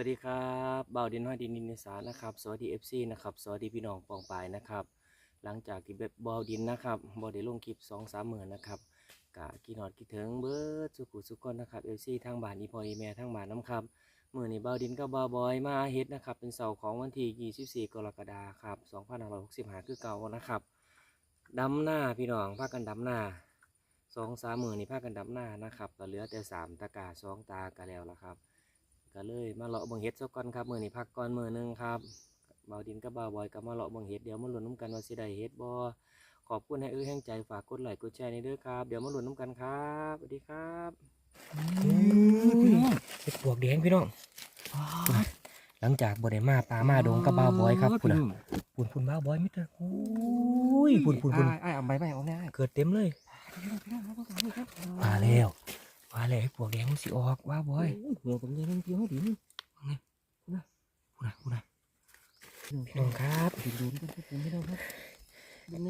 วัสดีครับบ่าดินห้อยดินดินนิสานนะครับ สวัสดีเอฟซีนะครับ สวัสดีพี่น้องปองปายนะครับ หลังจากที่แบาดินนะครับบ่ได้ลงคลิปสองสามหมื่นนะครับกะกี่นอดกี่ถึงเบิร์ดสุขุสุขคนนะครับเอฟซีทางบ้านอีพออีแม่ทางบ้านน้ำครับมื่อนี้บ่าดินกับาบอยมาเฮ็ดนะครับ เป็นเสาของวันที่24กรกฎาคมครับ2565คือเก่านะครับดำหน้าพี่น้องพากันดำหน้าสองสามหมื่นนี่พากันดำหน้านะครับก็เหลือแต่สามตะกร้าสองตาก็แล้วละครับ ก็เลยมาเลาะเบิ่งเฮ็ดซะก่อนครับมื้อนี้พักก่อนมื้อหนึงครับบ่าวดินกับบ่าวบอยก็มาเลาะเบิ่งเฮ็ดเดี๋ยวมาลุ้นน้ำกันว่าสิได้เฮ็ดบ่ขอบคุณให้อื้อแห่งใจฝากกดไลค์กดแชร์นี่เด้อครับ เดี๋ยวมาลุ้นน้ำกันครับสวัสดีครับเฮ็ดปวกแดงพี่น้องหลังจากบ่ได้มาปลามาดงกับบ่าวบอยครับพุ่นน่ะพุ่นพุ่นบ่าวบอยมิเตอร์โอ้ยพุ่นพุ่นพุ่นไอ้เอาใบไม้เอาแน่เกิดเต็มเลยมาแล้ว มาแล้วให้ปวกแดงมันสิออกบ่าวบอยหัวผมยังเพียวดิพุ่นน่ะพุ่นน่ะพี่น้องครับดูดูนี่ก็ผมไม่ได้ครับ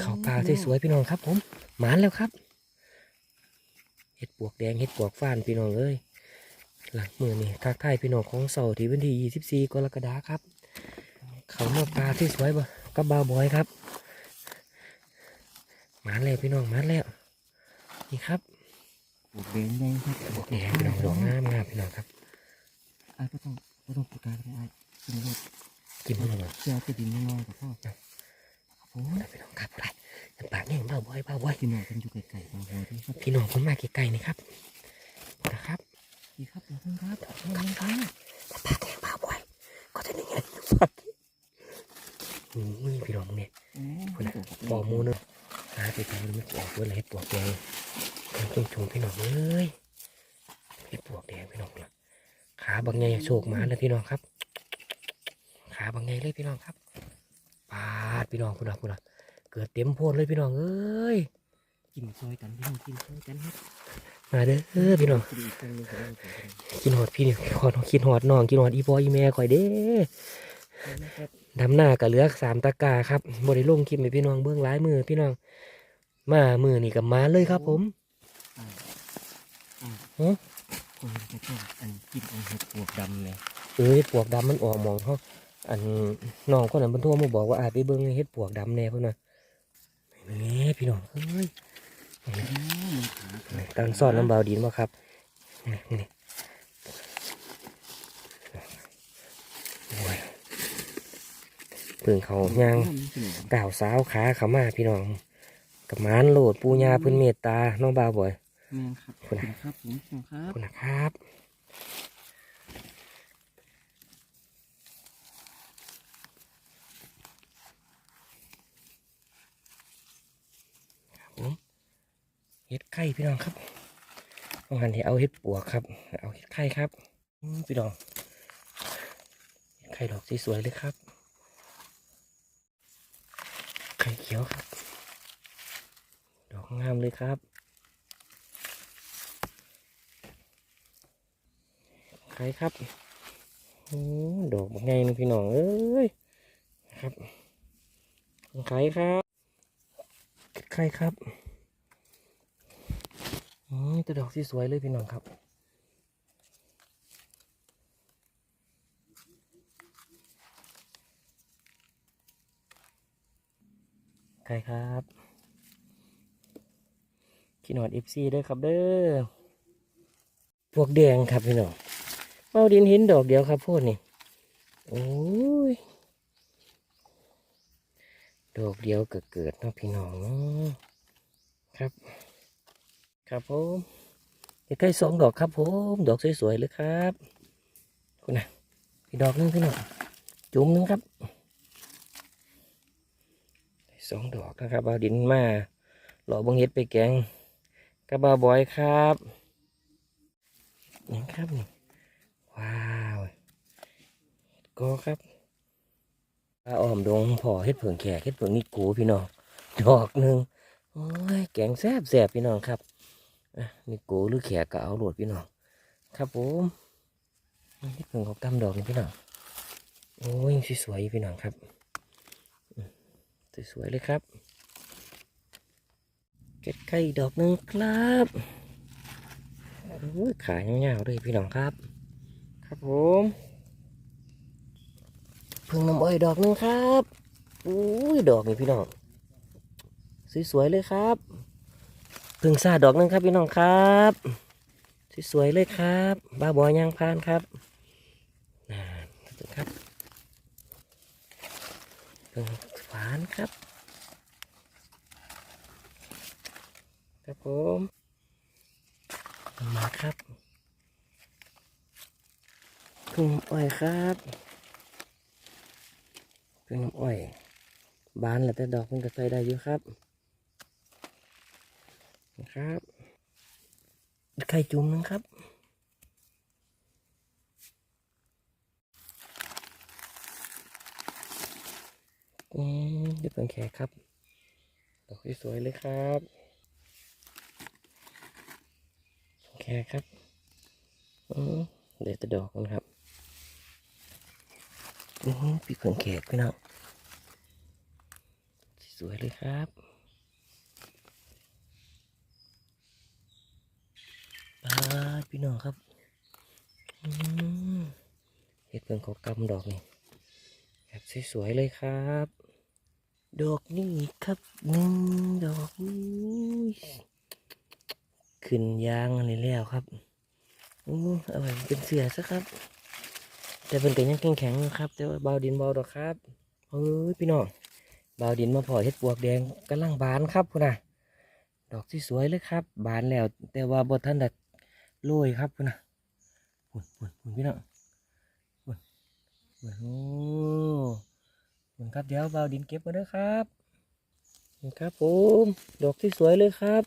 เขาปลาสวยๆพี่น้องครับ ผมหมานแล้วครับเห็ดปวกแดงเห็ดปวกฟ้านพี่น้องเอ้ยหลังมือนี่ทักทายพี่น้องของเสาร์ที่วันที่24กรกฎาครับ เขามาปลาสวยๆบ่กับบาวบอยครับหมานแล้วพี่น้องหมานแล้วนี่ครับ ปวดเบนแดงครับปวกแดงพี่น้องดอกงามงามพี่น้องครับไอ้ก็ต้องก็ต้องประกาศให้ไอ้กินรถกินมันเลยเจ้าจะดินน้อยกับพ่อโอ้นะพี่น้องครับอะไรน้ำปากแห้งบาวบอยบาวบอยกินหน่อยกันอยู่ไกลๆบางหัวที่ครับพี่น้องคนมาไกลๆนี่ครับนะครับดีครับเดี๋ยวท่านครับท่านครับปากแห้งบาวบอยก็จะนี่ไงนี่พี่น้องเนี่ยปอกหมูเนอะ หาไปทางไม่ปอกเว้ยเลยเห็ดปวกแดงจุ่มจุ่มๆพี่น้องเอ้ยเห็ดปวกแดงพี่น้องนะขาบางไงโชคหมาเลยพี่น้องครับ ขาบางไงเลยพี่น้องครับปาดพี่น้องคุณน่ะคุณน่ะเกิดเต็มโพนเลยพี่น้องเอ้ยกินซอยกันพี่น้องกินซอยกันครับมาเด้อพี่น้องกินอีกครั้งนึงครับกินหอดพี่นี่ขอดกินหอดน้องกินหอดอีพออีแม่ข่อยเด้นะครับ ดำหน้ากับเหลือสามตะกร้าครับบริลงคลิปให้พี่น้องเบื้องหลายมือพี่น้อง มามือนี่กับมาเลยครับ ผมคนจะต้องอันกินอันเห็ดปวกดำเลยเอ้ยปวกดำมันออกหมองเขาอันน้องคนนั้นมันโทรมาบอกว่าอาจไปเบิ้งเฮ็ดปวกดำแน่เพื่อนน่ะนี่พี่น้องเฮ้ยมันขาตั้งซ่อนน้ำเบาดินบ่ครับนี่นี่โอ้ย เพิ่งเขาย่างก่าวสาวขาเขามาพี่น้องกับมานโหลดปูญาเพื้นเมตตาน้องบ่าวบ่อยขอบคุณครับผมคุณครับคุณนะครับผมเห็ดไข่พี่น้องครับต้องหันที่เอาเห็ดปวกครับ เอาเห็ดไข่ครับ พี่น้อง ไข่ดอกสวยๆเลยครับ ไขียวครับ ดอกงามเลยครับไข่ครับโอ้ดอกบักไงนึงพี่น้อง เอ้ย ครับไข่ครับไข่ครับ อืมตัวดอกที่สวยเลยพี่น้องครับ ไข่ครับขี้หนอดเอฟซีด้วยครับเด้อพวกแดงครับพี่น้องเอาดินเห็นดอกเดียวครับพวกนี้โอ้ยดอกเดียวเกิดเกิดๆเนาะพี่น้องเนาะครับ ครับผมใกล้สองดอกครับผมดอกสวยๆเลยครับคุณนะอีกดอกนึงพี่น้องจุ่มนึงครับ สองดอกนะครับเอาดินมาหล่อบังเฮ็ดไปแกงกระบาบอยครับนี่ครับนี่ว้าวก็ครับปลาอ้อมดงพอเฮ็ดเผิงแขกเฮ็ดเผิงนี่กูพี่น้องดอกหนึ่งโอ้ยแกงแซบแซบพี่น้องครับนี่กูหรือแขกก็เอาโหลดพี่น้องครับผมเฮ็ดเผิงเขากำดอกนี่พี่น้องโอ้ยสวยๆพี่น้องครับ สวยๆเลยครับ เก็ดไก่ดอกหนึ่งครับขายยาวๆเลยพี่น้องครับ ครับผมพึ่งน้ำอ้อยดอกหนึ่งครับอุ้ยดอกนี่พี่น้องสวยๆเลยครับพึ่งซาดอกหนึ่งครับพี่น้องครับสวยๆเลยครับบ้าบอยยางพานครับน่าครับ ฝานครับ ครับผมมาครับพึ่งอ้อยครับพึ่งอ้อยบานแล้วแต่ดอกมันก็ใส่ได้อยู่ครับนะครับไข่จุ่มนึงครับ อืมเดี๋ยวเพิ่งแขครับ ดอกสวยเลยครับแค่ครับอืมเดี๋ยวจะดอกนะครับอือพี่เพิ่งแขกพี่น้องสวยเลยครับบาพี่น้องครับอืมเห็ดเพิ่งเขากำดอกนี่แบบสวยๆเลยครับ ดอกนี่ครับหนึ่งดอกขึ้นยางอันนี้แล้วครับอู้เอาไว้เป็นเสือซะครับ แต่เป็นก็ยังแข็งแข็งๆครับ แต่ว่าเบาดินเบาดอกครับเฮ้ยพี่น้องเบาดินมาพอเฮ็ดปวกแดงกำลังบานครับพุ่นนะดอกที่สวยเลยครับ บานแล้ว แต่ว่าบทท่านดัดโรยครับพุ่นนะพุ่นพุ่นพุ่นพี่น้องพุ่นพุ่นโอ้ พุ่นครับเดี๋ยวเบาดินเก็บมาด้อครับนี่ครับผมดอกที่สวยเลยครับ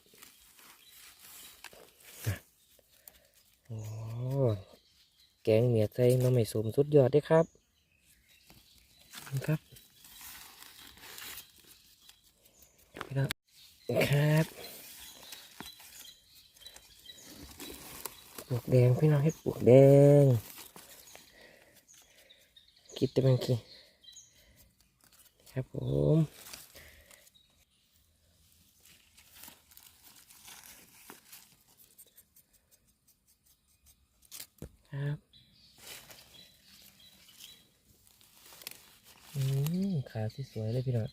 โอ้แกงเมียดใส่น้ำไม่สมสุดยอดด้ครับนี่ครับพี่น้องครับปลวกแดงพี่น้องให้ปลวกแดงคิดแต่บางที ครับผมครับอืมขาที่สวยเลยพี่น้อง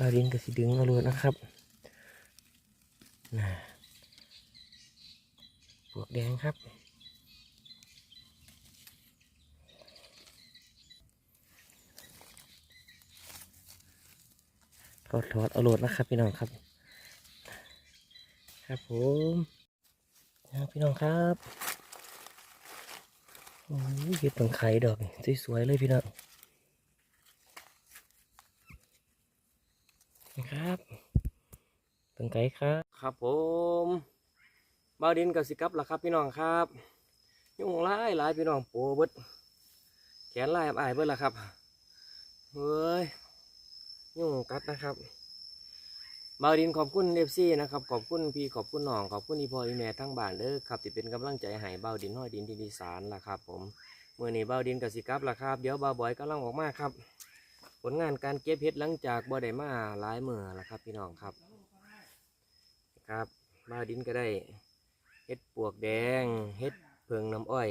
ปลาดินก็สิดึงมาเลยนะครับน่ะปวกแดงครับถอดถอดเอาโหลดนะครับ พี่น้องครับ ครับผมครับพี่น้องครับโอ้ยเห็ดตังไข่ดอกสวยๆเลยพี่น้องนะ ครับตังไก่ครับ ครับผมบาดินกับสิกับล่ะครับพี่น้องครับยุ่งหลายหลายพี่น้องโปเบิดแขนลายอายเบิดล่ะครับเฮ้ยยุ่งกัดนะครับบาดินขอบคุณเอฟซีนะครับขอบคุณพี่ขอบคุณน้องขอบคุณอีพออีแม่ทั้งบ้านเด้อครับที่เป็นกำลังใจให้บาดินห้อยดินที่ดีสารล่ะครับ ผมเมื่อนี้บาดินกับสิกับล่ะครับ เดี๋ยวบาบอยกำลังออกมาครับ ผลงานการเก็บเห็ดหลังจากบ่ได้มาหลายมือแล้วครับ พี่น้องครับครับบาดินก็ได้เห็ดปวกแดงเห็ดเพิงน้ำอ้อย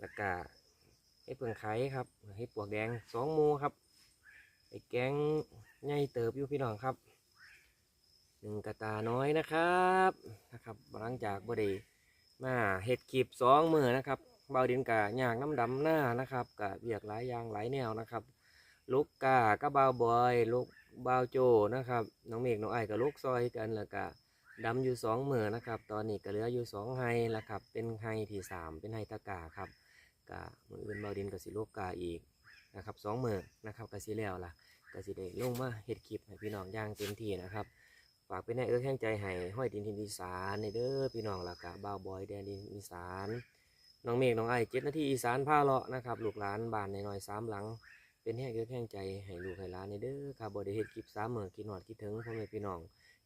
แล้วก็เห็ดเพิงไข่ครับเห็ดปวกแดงสองมูครับไอ้แกงใหญ่เติบอยู่พี่น้องครับหนึ่งกระตาน้อยนะครับนะครับหลังจากบไดีมาเห็ดกีบสองมือนะครับเบาดินกะยางน้ำดำหน้านะครับกะเบียกหลายอย่างหลายแนวนะครับ ลูกกาก็เบาบอยลูกเบาโจนะครับน้องเมฆน้องไอ้กับลูกซอยกันแล้วก็ดำอยู่สองมือนะครับ ตอนนี้ก็เหลืออยู่สองไฮแล้วครับ เป็นไฮที่สามเป็นไฮตะกาครับกะมืออื่นเบาดินกับสิลูกกาอีกนะครับสองมือนะครับกะสิแล้วล่ะก็สิได้ลงมาเฮ็ดคลิปให้พี่น้องย่างเต็มที่นะครับฝากเป็นให้เอื้อแห่งใจให้ห้อยดินทินอีสานในเด้อพี่น้องและกะบ่าวบอยแดนดินอีสานน้องเมฆน้องไอ้เจ็ดนาทีอีสานพาเลาะนะครับลูกหลานบ้านในน้อยสามหลัง เป็นแห้งเกลแห้งใจให้ลูกให้ล้านในเด้อครับบ่ได้เฮ็ดคลิปสามเมื่อกินหอดกินถึงพ่อแม่พี่น้อง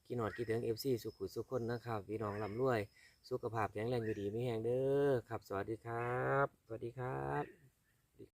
กินหอดกินถึงเอฟซีสุขุสุขคนนะครับพี่น้องลำรวย สุขภาพแข็งแรงอยู่ดีไม่แห้งเด้อครับ สวัสดีครับ สวัสดีครับ